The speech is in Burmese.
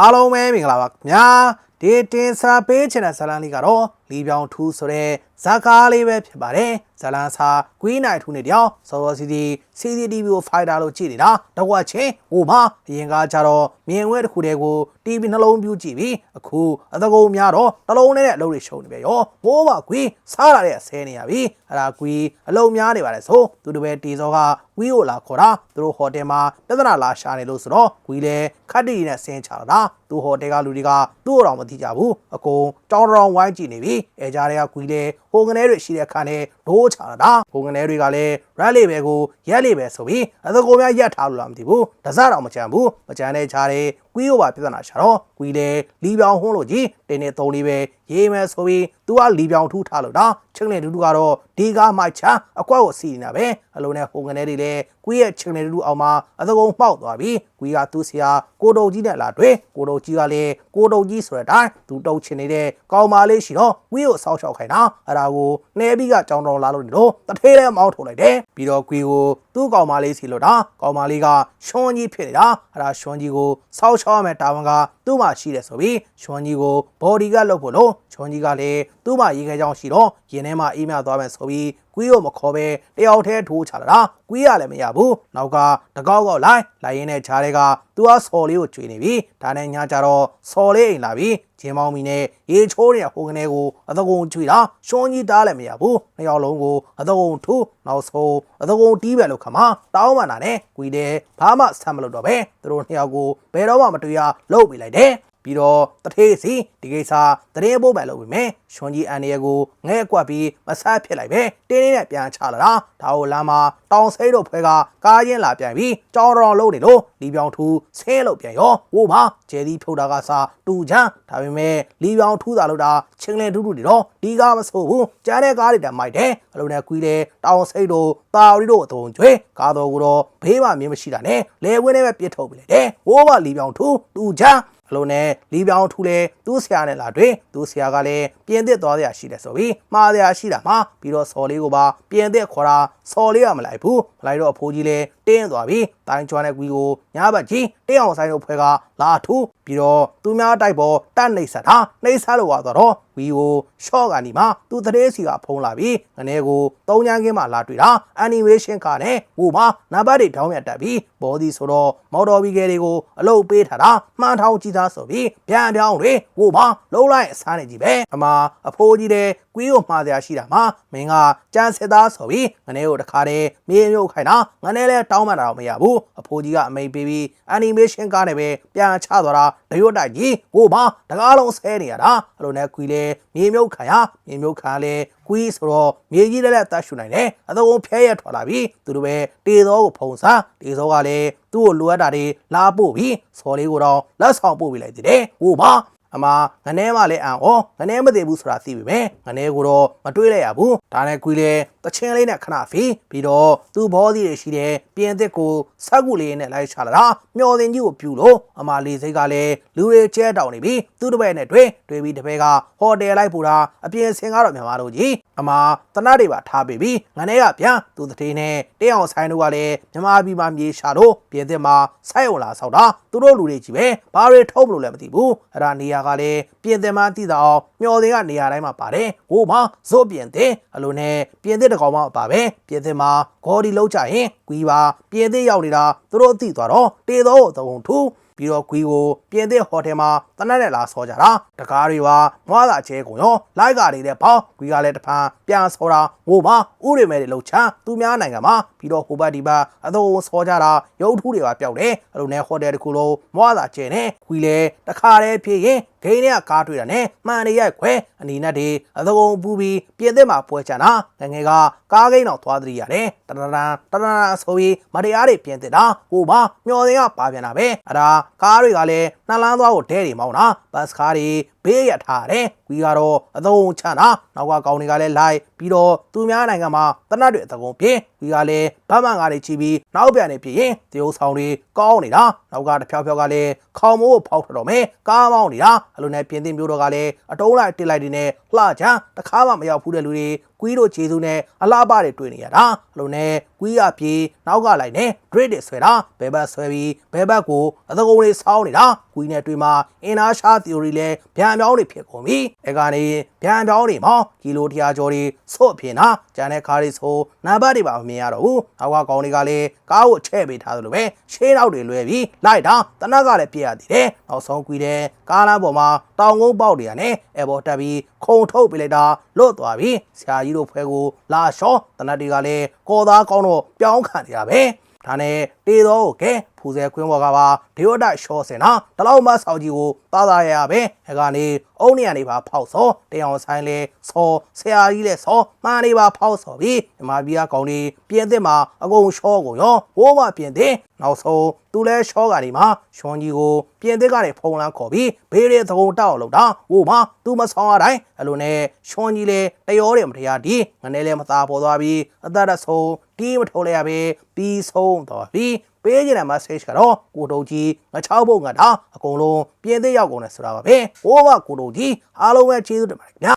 အားလုံးပဲမင်္ဂလာပါခင်ဗျာဒီတင်စာပေးချင်တဲ့ဇာတ်လမ်းလေးကတော့လီပြောင်ထူးဆိုတဲ့ဇာတ်ကားလေးပဲဖြစ်ပါတယ်ဇာတ်လမ်းစာကွီးနိုင်ထူးနေတောင်စောစောစီစီ CCTV ကိုဖိုက်တာလို့ကြည့်နေတာတော့ကချင်းဟိုမှာအရင်ကကြတော့မြင်ဝဲတစ်ခုတည်းကို TV နှလုံးပြူးကြည့်ပြီးအခုအသကုံများတော့တလုံးနဲ့အလုပ်တွေရှုံနေပဲရောမိုးပါကွီးစားလာတဲ့အဆဲနေရပြီအဲ့ဒါကွီးအလုံးများနေပါတယ်ဆိုသူတို့ပဲတီစောကကွီးကိုလာခေါ်တာသူတို့ဟိုတယ်မှာပြဿနာလာရှာနေလို့ဆိုတော့ကွီးလည်းခတ်တီနဲ့ဆင်းချလာတာသူဟိုတယ်ကလူတွေကသူ့တော်မသိကြဘူးအကုန်တောင်းတောင်းဝိုင်းကြည့်နေပြီအဲကြားတွေကကွီးလ ည်းဟိုကနေတွေရှိတဲ့ခါနဲ့ဒိုးချလာတာဟိုကနေတွေကလည်းရက်လေးပဲကိုရက်လေးပဲဆိုပြီးအသကိုများရက်ထားလို့လားမသိဘူးတစတော့မကြံဘူးမကြံတဲ့ခြားတွေကွီးကိုပါပြဿနာရှာတော့ကွီးလည်းလီပြောင်ဟွန်းလို့ကြီးတင်းနေသုံးလေးပဲရေးမယ်ဆိုပြီးသူကလီပြောင်ထူးထားလို့တာချင်းလေတူတူကတော့ဒီကားမှချာအကွက်ကိုစီနေတာပဲအလုံးနဲ့ဟိုကနေတွေလည်းကွီးရဲ့ချင်းလေတူတူအောင်မှာအသကုံပေါက်သွားပြီကွီးကသူ့ဆရာကိုတုံကြီးနဲ့လာတွေ့ကိုတုံကြီးကလည်းကိုတုံကြီးဆိုတဲ့အတိုင်းသူတုံချင်နေတဲ့ကောင်မလေးရှိတော့ကွီးကိုစောက်ရှောက်ခိုင်းတာအဲ့ဒါကိုနှဲပြီးကကြောင်တော်လာလို့နေတော့တထေးလဲမောင်းထုတ်လိုက်တယ်ပြီးတော့ကွီးကိုသူ့ကောင်မလေးစီလို့တာကောင်မလေးကရှွန်ကြီးဖြစ်နေတာအဲ့ဒါရှွန်ကြီးကိုစောက်ရှောက်ရမယ်တာဝန်ကသူ့မှာရှိတယ်ဆိုပြီးရှွန်ကြီးကိုဘော်ဒီကလုပ်ဖို့လို့ရှွန်ကြီးကလည်းသူ့မှာရေခဲကြောင်ရှိတော့ရင်ထဲမှာအေးမြသွားမယ်ဆိုပြီး ကွီးကိုမခေါ်ပဲတယောက်တည်းထိုးချလာတာကွီးရလည်းမရဘူးနောက်ကတကောက်ကောက်လိုက်လိုက်ရင်းနဲ့ခြားတဲ့ကသူကစော်လေးကိုကျွေနေပြီဒါနဲ့ညာကြတော့စော်လေးအိမ်လာပြီဂျင်းမောင်းမီနဲ့ရေချိုးတဲ့ဟိုကနေကိုအသကုံကျွေတာရှွန်ကြီးတားလည်းမရဘူးနှစ်ယောက်လုံးကိုအသကုံထိုးနောက်ဆုံးအသကုံတီးပဲလို့ခမတောင်းမှနာနဲ့ကွီတဲ့ဘာမှဆက်မလုပ်တော့ပဲသူတို့နှစ်ယောက်ကိုဘယ်တော့မှမတွေ့ရလှုပ်ပြလိုက်တယ် ပြီးတော့တထေးစီဒီကိစ္စတရေပို့မယ်လို့ပြီမယ်ရှွန်ကြီးအန်ရကိုငဲ့ကွက်ပြီးမဆတ်ဖြစ်လိုက်ပဲတင်းတင်းနဲ့ပြန်ချလာတာဒါကိုလမ်းမှာတောင်စိတ်တို့ဖွဲကကားချင်းလာပြန်ပြီးကြောင်တော်လုံးနေလို့လီပြောင်ထူးဆဲလို့ပြန်ရောဟိုပါကျဲဒီဖြုတ်တာကစားတူချမ်းဒါပေမဲ့လီပြောင်ထူးတာလို့တာချင်းလဲတူတူနေတော့ဒီကားမဆိုးဘူးကြားတဲ့ကားတွေတည်းမိုက်တယ်အလုံးနဲ့ကွီးတယ်တောင်စိတ်တို့တာရီတို့အတုံကျွဲကားတော်ကတော့ဘေးမှမြင်မရှိတာနဲ့လဲဝင်းနဲ့ပဲပြစ်ထုတ်ပြလိုက်တယ်ဟိုပါလီပြောင်ထူးတူချမ်း အလုံးနဲ့လီပြောင်ထူလဲသူ့ဆရာနဲ့လာတွေ့သူ့ဆရာကလည်းပြင်းသစ်သွားစရာရှိတယ်ဆိုပြီးမှားစရာရှိတာမှာပြီးတော့စော်လေးကိုပါပြင်းသစ်ခေါ်တာစော်လေးကမလိုက်ဘူးမလိုက်တော့အဖိုးကြီးလည်းတင်းသွားပြီးတိုင်းကျွမ်းတဲ့ကွီကိုညာဘက်ကြီးတင်းအောင်ဆိုင်တို့ဖွဲကလာထူးပြီးတော့သူများတိုက်ပေါ်တတ်နှိပ်ဆက်တာနှိပ်ဆက်လို့ရတော့ ဝီကိုရှော့ကနေမှသူတရေစီကဖုံးလာပြီးငနေကိုသုံးချမ်းကင်းမှလာတွေ့တာအန်နီမေးရှင်းကနဲ့ဟိုမှာနံပါတ်တွေတောင်းမြတ်တက်ပြီးဘောဒီဆိုတော့မော်တော်ဘီကယ်တွေကိုအလုပ်ပေးထားတာမှန်ထောင်ကြည့်သားဆိုပြီးပြန်ပြောင်းတွေဟိုမှာလုံးလိုက်အစားနေကြည့်ပဲအမအဖိုးကြီးတဲ့ကွီးကိုမှားစရာရှိတာမှာမင်းကကြမ်းစစ်သားဆိုပြီးငနေကိုတခါတည်းမြေမြုပ်ခိုင်းတာငနေလဲတောင်းမှတ်တာတော့မရဘူးအဖိုးကြီးကအမိန်ပေးပြီးအန်နီမေးရှင်းကားနဲ့ပဲပြန်ချသွားတာတရွတ်တိုက်ကြီးဟိုမှာတကားလုံးဆဲနေရတာအဲ့လိုနဲ့ကွီးလဲမြေမြုပ်ခံရမြေမြုပ်ခံလဲကွီးဆိုတော့မြေကြီးလည်းလက်တတ်ရှူနိုင်တယ်အသုံးဖဲရထွက်လာပြီးသူတို့ပဲတေသောကိုဖုံစားတေသောကလည်းသူ့ကိုလိုအပ်တာတွေလာပို့ပြီးစော်လေးကိုတော့လက်ဆောင်ပို့ပေးလိုက်သေးတယ်ဟိုမှာ အမငနဲမလည်းအံ့ဩငနဲမသိဘူးဆိုတာသိပြီပဲငနဲကိုတော့မတွေးလိုက်ရဘူးဒါနဲ့ကွီလဲတချင်းလေးနဲ့ခဏဖီးပြီးတော့သူ့ဘောစီတွေရှိတဲ့ပြင်းသစ်ကိုဆက်ကူလေးနဲ့လိုက်ချလာတာမျော်တင်ကြီးကိုပြူလို့အမလေးစိတ်ကလည်းလူတွေကျဲတောင်နေပြီသူ့တပည့်နဲ့တွေ့တွေ့ပြီးတပည့်ကဟိုတယ်လိုက်ပူတာအပြင်ဆင်ကားတော့မြန်မာတို့ကြီးအမတနတ်တွေပါထားပေးပြီးငနဲကပြန်သူ့တထေးနဲ့တင်းအောင်ဆိုင်တို့ကလည်းမြန်မာပြည်မှာမြေရှာလို့ပြင်းသစ်မှာဆိုက်အောင်လာဆောက်တာသူတို့လူတွေကြီးပဲဘာတွေထုတ်မလို့လည်းမသိဘူးအဲ့ဒါနေရာကလည်းပြင်သစ်မှသိတာအောင်မျော်တင်ကနေရာတိုင်းမှာပါတယ်ဟိုမှာဇို့ပြင်သစ်အလိုနဲ့ပြင်သစ်တကောင်မှပါပဲပြင်သစ်မှာဂေါ်ဒီလောက်ကြရင်ကွီပါပြင်သစ်ရောက်နေတာသူတို့သိသွားတော့တေသောသုံးထူ ပြီးတော့ကွီကိုပြင်သစ်ဟိုတယ်မှာတနက်နဲ့လာဆောကြတာတကားတွေပါမွားတာချဲကုန်ရောလိုက်ကာတွေလည်းပေါ့ကွီကလည်းတဖန်ပြန်ဆောတာဟိုမှာဥရိမဲတွေလှုပ်ချမ်းသူများနိုင်ငံမှာပြီးတော့ဟိုဘက်ဒီဘက်အသုံးဆောကြတာရုပ်ထုတွေပါပျောက်တယ်အဲ့လိုနဲ့ဟိုတယ်တစ်ခုလုံးမွားတာချဲနေကွီလည်းတခါတည်းဖြစ်ရင်ဂိမ်းတွေကကားတွေ့တာနဲ့မှန်နေရိုက်ခွဲအနီနဲ့တွေအသုံးပူပြီးပြင်သစ်မှာပွဲချန်တာငငယ်ကကားဂိမ်းတော့သွားသတိရတယ်တရရန်တရရန်ဆိုပြီးမတရားတွေပြင်သစ်တာဟိုပါမျော်တင်ကပါပြန်တာပဲအဲ့ဒါကားတွေကလည်းနှလန်းသွားကိုဒဲတွေမောင်းတာဘတ်စကားတွေဘေးရထားတယ်ကွီကတော့အသုံးချန်တာနောက်ကကောင်တွေကလည်းလိုက်ပြီးတော့သူများနိုင်ငံမှာတနတ်တွေအသကုံပြင်းကွီကလည်းဗတ်မှန်ကားတွေချီပြီးနောက်ပြန်နေပြရင်တရုပ်ဆောင်တွေကောင်းနေတာနောက်ကတဖြောက်ဖြောက်ကလည်းခေါင်မိုးကိုဖောက်ထတော့မယ်ကားမောင်းနေတာအလိုနဲ့ပြင်းတင်မျိုးတော့ကလည်းအတုံးလိုက်တစ်လိုက်တွေနဲ့လှချမ်းတခါမှမရောက်ဘူးတဲ့လူတွေကွီးတို့ခြေစုနဲ့အလားပါတွေတွေ့နေရတာအလိုနဲ့ကွီးရပြေနောက်ကလိုက်နဲ့ drip တွေဆွဲတာဘဲဘက်ဆွဲပြီးဘဲဘက်ကိုအသကုံတွေစောင်းနေတာကွီးနဲ့တွေ့မှာအင်နာရှာ theory လဲဗျံပြောင်းတွေဖြစ်ကုန်ပြီအဲကနေဗျံပြောင်းတွေမှာကီလိုတရာကျော်တွေဆော့ဖြစ်နာကျန်တဲ့ကားတွေဆိုနံပါတ်တွေပါမမြင်ရတော့ဘူးနောက်ကကောင်တွေကလည်းကားကိုချဲ့ပေးထားသလိုပဲရှေးနောက်တွေလွဲပြီးလိုက်တာတနက်ကလည်းပြည့်ရသေးတယ်နောက်ဆုံးကွီးတဲ့ကားလမ်းပေါ်မှာတောင်ကုန်းပေါက်တွေကနေအဲပေါ်တက်ပြီးခုံထုတ်ပေးလိုက်တာလွတ်သွားပြီဆရာကြီးတို့ဖွဲကိုလာလျှောတနက်တွေကလည်းကော်သားကောင်းတော့ပြောင်းခံရတာပဲဒါနဲ့တေတော့ကဲ ဖူဆယ်ခွင်းဘော်ကပါဒီဝတ်တိုက်ရှော့စင်နာတလောက်မဆောက်ကြီးကိုတာသာရရပဲအဲကနေအုံးနေရနေပါဖောက်စောတရားအောင်ဆိုင်လဲစောဆရာကြီးလဲစောမှားနေပါဖောက်စောပြီးမြမပြည်ကကောင်တွေပြင်းသစ်မှာအကုန်ရှော့ကိုရောဘိုးမပြင်းသစ်နောက်ဆုံးသူလဲရှော့ကနေမှာရွှန်ကြီးကိုပြင်းသစ်ကနေဖုံလန်းခေါ်ပြီးဘေးရဲသကုံတောက်အောင်လုပ်တာဟိုမှာသူမဆောင်ရတိုင်းအဲ့လိုနဲ့ရွှန်ကြီးလဲတရောတယ်မတရားဒီငနေလဲမသားပေါ်သွားပြီးအသက်ရဆုံးတီးမထိုးလိုက်ရပဲပြီးဆုံးသွားပြီး ပေးကျင်တဲ့ message ကတော့ကိုတုံကြီးငချောက်ဖို့ငါတာအကုန်လုံးပြင်းသေးရောက်ကုန်တယ်ဆိုတာပါပဲဟိုးကကိုတုံကြီးအားလုံးပဲကျေးဇူးတင်ပါတယ်ခင်ဗျာ